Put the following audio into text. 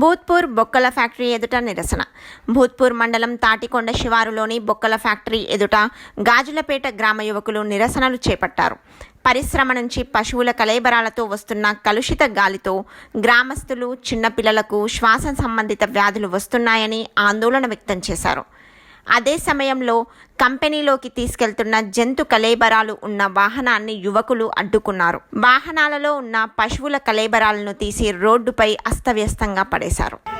భూత్పూర్ బొక్కల ఫ్యాక్టరీ ఎదుట నిరసన. భూత్పూర్ మండలం తాటికొండ శివారులోని బొక్కల ఫ్యాక్టరీ ఎదుట గాజులపేట గ్రామ యువకులు నిరసనలు చేపట్టారు. పరిశ్రమ నుంచి పశువుల కలేబరాలతో వస్తున్న కలుషిత గాలితో గ్రామస్తులు చిన్నపిల్లలకు శ్వాస సంబంధిత వ్యాధులు వస్తున్నాయని ఆందోళన వ్యక్తం చేశారు. అదే సమయంలో కంపెనీలోకి తీసుకెళ్తున్న జంతు కలేబరాలు ఉన్న వాహనాన్ని యువకులు అడ్డుకున్నారు. వాహనాలలో ఉన్న పశువుల కలేబరాలను తీసి రోడ్డుపై అస్తవ్యస్తంగా పడేశారు.